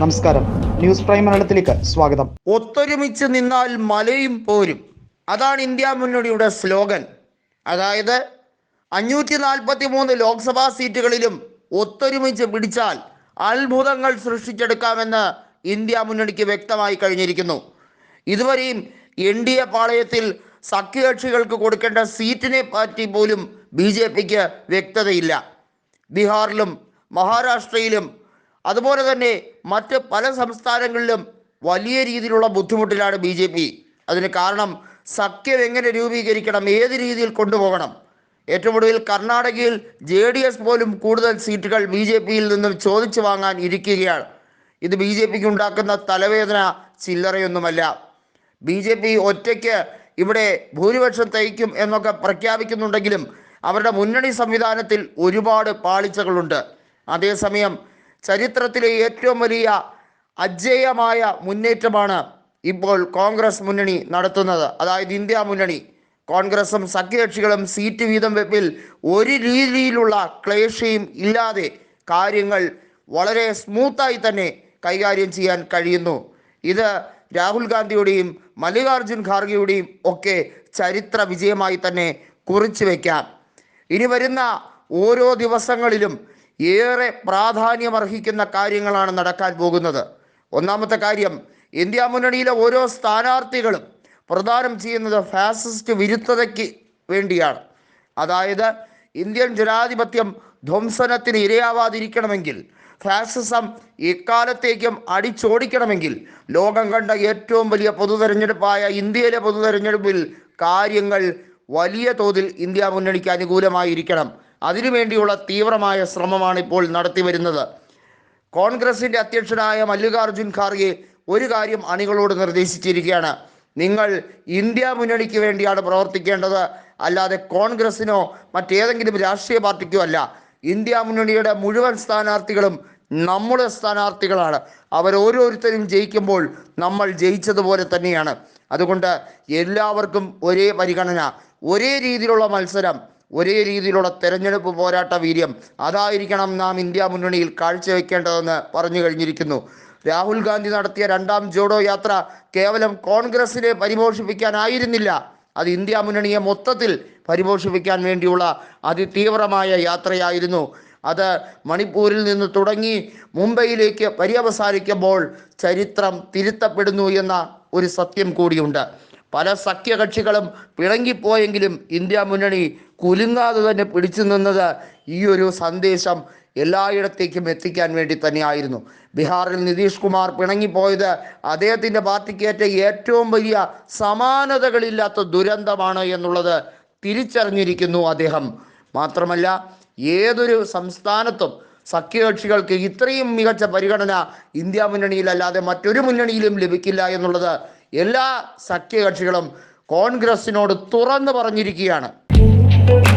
നമസ്കാരം. News prime മലയാളത്തിലേക്ക് സ്വാഗതം. ഒത്തൊരുമിച്ച് നിന്നാൽ മലയും പോരും. അതാണ് ഇന്ത്യ മുന്നണിയുടെ സ്ലോഗൻ. അതായത് അഞ്ഞൂറ്റി നാൽപ്പത്തി മൂന്ന് ലോക്സഭാ സീറ്റുകളിലും ഒത്തൊരുമിച്ച് പിടിച്ചാൽ അത്ഭുതങ്ങൾ സൃഷ്ടിച്ചെടുക്കാമെന്ന് ഇന്ത്യ മുന്നണിക്ക് വ്യക്തമായി കഴിഞ്ഞിരിക്കുന്നു. ഇതുവരെയും എൻ ഡി എ പാളയത്തിൽ സഖ്യകക്ഷികൾക്ക് കൊടുക്കേണ്ട സീറ്റിനെ പറ്റി പോലും ബി ജെ പിക്ക് വ്യക്തതയില്ല. ബീഹാറിലും മഹാരാഷ്ട്രയിലും അതുപോലെ തന്നെ മറ്റ് പല സംസ്ഥാനങ്ങളിലും വലിയ രീതിയിലുള്ള ബുദ്ധിമുട്ടിലാണ് ബി ജെ പി. അതിന് കാരണം സഖ്യം എങ്ങനെ രൂപീകരിക്കണം ഏത് രീതിയിൽ കൊണ്ടുപോകണം? ഏറ്റവും ഒടുവിൽ കർണാടകയിൽ ജെ ഡി എസ് പോലും കൂടുതൽ സീറ്റുകൾ ബി ജെ പിയിൽ നിന്നും ചോദിച്ചു വാങ്ങാൻ ഇരിക്കുകയാണ്. ഇത് ബി ജെ പിക്ക് ഉണ്ടാക്കുന്ന തലവേദന ചില്ലറയൊന്നുമല്ല. ബി ജെ പി ഒറ്റയ്ക്ക് ഇവിടെ ഭൂരിപക്ഷം തയ്ക്കും എന്നൊക്കെ പ്രഖ്യാപിക്കുന്നുണ്ടെങ്കിലും അവരുടെ മുന്നണി സംവിധാനത്തിൽ ഒരുപാട് പാളിച്ചകളുണ്ട്. അതേസമയം ചരിത്രത്തിലെ ഏറ്റവും വലിയ അജേയമായ മുന്നേറ്റമാണ് ഇപ്പോൾ കോൺഗ്രസ് മുന്നണി നടത്തുന്നത്. അതായത് ഇന്ത്യ മുന്നണി. കോൺഗ്രസും സഖ്യകക്ഷികളും സീറ്റ് വീതം വെപ്പിൽ ഒരു രീതിയിലുള്ള ക്ലേശയും ഇല്ലാതെ കാര്യങ്ങൾ വളരെ സ്മൂത്തായി തന്നെ കൈകാര്യം ചെയ്യാൻ കഴിയുന്നു. ഇത് രാഹുൽ ഗാന്ധിയുടെയും മല്ലികാർജുൻ ഖാർഗെയുടെയും ഒക്കെ ചരിത്ര വിജയമായി തന്നെ കുറിച്ചു വയ്ക്കാം ഇനി വരുന്ന ഓരോ ദിവസങ്ങളിലും ഏറെ പ്രാധാന്യമർഹിക്കുന്ന കാര്യങ്ങളാണ് നടക്കാൻ പോകുന്നത്. ഒന്നാമത്തെ കാര്യം ഇന്ത്യ മുന്നണിയിലെ ഓരോ സ്ഥാനാർത്ഥികളും പ്രദാനം ചെയ്യുന്നത് ഫാസിസ്റ്റ് വിരുദ്ധതയ്ക്ക് വേണ്ടിയാണ്. അതായത് ഇന്ത്യൻ ജനാധിപത്യം ധ്വംസനത്തിന് ഇരയാവാതിരിക്കണമെങ്കിൽ ഫാസിസം എക്കാലത്തേക്കും അടിച്ചോടിക്കണമെങ്കിൽ ലോകം കണ്ട ഏറ്റവും വലിയ പൊതു തെരഞ്ഞെടുപ്പായ ഇന്ത്യയിലെ പൊതു തെരഞ്ഞെടുപ്പിൽ കാര്യങ്ങൾ വലിയ തോതിൽ ഇന്ത്യ മുന്നണിക്ക് അനുകൂലമായിരിക്കണം. അതിനുവേണ്ടിയുള്ള തീവ്രമായ ശ്രമമാണ് ഇപ്പോൾ നടത്തി വരുന്നത് കോൺഗ്രസിന്റെ അധ്യക്ഷനായ മല്ലികാർജുൻ ഖാർഗെ ഒരു കാര്യം അണികളോട് നിർദ്ദേശിച്ചിരിക്കുകയാണ്. നിങ്ങൾ ഇന്ത്യ മുന്നണിക്ക് വേണ്ടിയാണ് പ്രവർത്തിക്കേണ്ടത്. അല്ലാതെ കോൺഗ്രസിനോ മറ്റേതെങ്കിലും രാഷ്ട്രീയ പാർട്ടിക്കോ അല്ല. ഇന്ത്യ മുന്നണിയുടെ മുഴുവൻ സ്ഥാനാർത്ഥികളും നമ്മുടെ സ്ഥാനാർത്ഥികളാണ്. അവരോരോരുത്തരും ജയിക്കുമ്പോൾ നമ്മൾ ജയിച്ചതുപോലെ തന്നെയാണ്. അതുകൊണ്ട് എല്ലാവർക്കും ഒരേ പരിഗണന ഒരേ രീതിയിലുള്ള മത്സരം ഒരേ രീതിയിലുള്ള തെരഞ്ഞെടുപ്പ് പോരാട്ട വീര്യം അതായിരിക്കണം നാം ഇന്ത്യ മുന്നണിയിൽ കാഴ്ചവെക്കേണ്ടതെന്ന് പറഞ്ഞു കഴിഞ്ഞിരിക്കുന്നു. രാഹുൽ ഗാന്ധി നടത്തിയ രണ്ടാം ജോഡോ യാത്ര കേവലം കോൺഗ്രസിനെ പരിപോഷിപ്പിക്കാനായിരുന്നില്ല. അത് ഇന്ത്യ മുന്നണിയെ മൊത്തത്തിൽ പരിപോഷിപ്പിക്കാൻ വേണ്ടിയുള്ള അതിതീവ്രമായ യാത്രയായിരുന്നു. അത് മണിപ്പൂരിൽ നിന്ന് തുടങ്ങി മുംബൈയിലേക്ക് പര്യവസാനിക്കുമ്പോൾ ചരിത്രം തിരുത്തപ്പെടുന്നു എന്ന ഒരു സത്യം കൂടിയുണ്ട്. പല സഖ്യകക്ഷികളും പിണങ്ങിപ്പോയെങ്കിലും ഇന്ത്യ മുന്നണി കുലുങ്ങാതെ തന്നെ പിടിച്ചു നിന്നത് ഈ ഒരു സന്ദേശം എല്ലായിടത്തേക്കും എത്തിക്കാൻ വേണ്ടി തന്നെയായിരുന്നു. ബീഹാറിൽ നിതീഷ് കുമാർ പിണങ്ങിപ്പോയത് അദ്ദേഹത്തിന്റെ പാർട്ടിക്കേറ്റ ഏറ്റവും വലിയ സമാനതകളില്ലാത്ത ദുരന്തമാണ് എന്നുള്ളത് തിരിച്ചറിഞ്ഞിരിക്കുന്നു അദ്ദേഹം. മാത്രമല്ല ഏതൊരു സംസ്ഥാനത്തും സഖ്യകക്ഷികൾക്ക് ഇത്രയും മികച്ച പരിഗണന ഇന്ത്യ മുന്നണിയിലല്ലാതെ മറ്റൊരു മുന്നണിയിലും ലഭിക്കില്ല എന്നുള്ളത് എല്ലാ സഖ്യകക്ഷികളും കോൺഗ്രസിനോട് തുറന്നു പറഞ്ഞിരിക്കുകയാണ്. Thank you.